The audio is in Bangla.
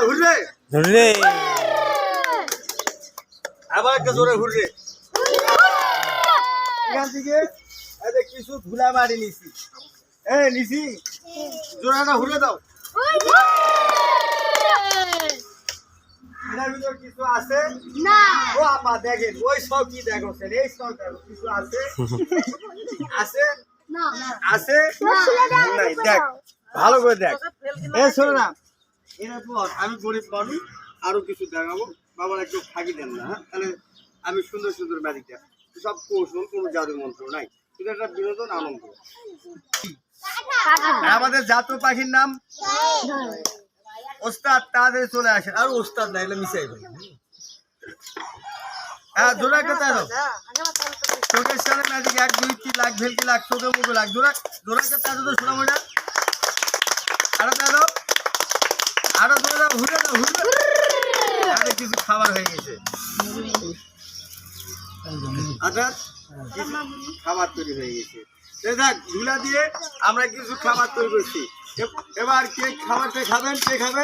হুররে আবার একটা জোরে হুররে এখান থেকে কিছু ধুলা মারি নিছি। এ নিছি। জোরাটা হুরে দাও। এটার ভিতর কিছু আছে? না। ও আপা দেখেন ওই সব কি দেখছেন এই সব দেখো কিছু আছে? আছে? না। আছে? নাই দেখ ভালো করে দেখ। এ শোনো না এরা পর আমি গরিব মানুষ, আরও কিছু দেখাবো। বাবার একটু ফাঁকি দেন না হ্যাঁ? তাহলে আমি সুন্দর সুন্দর ম্যাজিক দেখ সব কৌশল, কোনো জাদু মন্ত্র নাই। শুধু একটা বিনোদন আনন্দ। আমাদের জাতীয় পাখির নাম? ওস্তাদ তাদের চলে আসে। আর ওস্তাদ না, এগুলো মিশাই ভাই হ্যাঁ চোখের সামনে ম্যাজিক এক, দুই লাখ, ভেলকি লাখ চোখে মুখে লাখ। শোনা আরও দাও আরও জোড়া দাও কিছু খাবার হয়ে গেছে। অর্থাৎ খাবার তৈরি হয়ে গেছে। দেখ দিয়ে আমরা কিছু খাবার তৈরি করছি। এবার কে খাবারটা খাবেন, কে খাবেন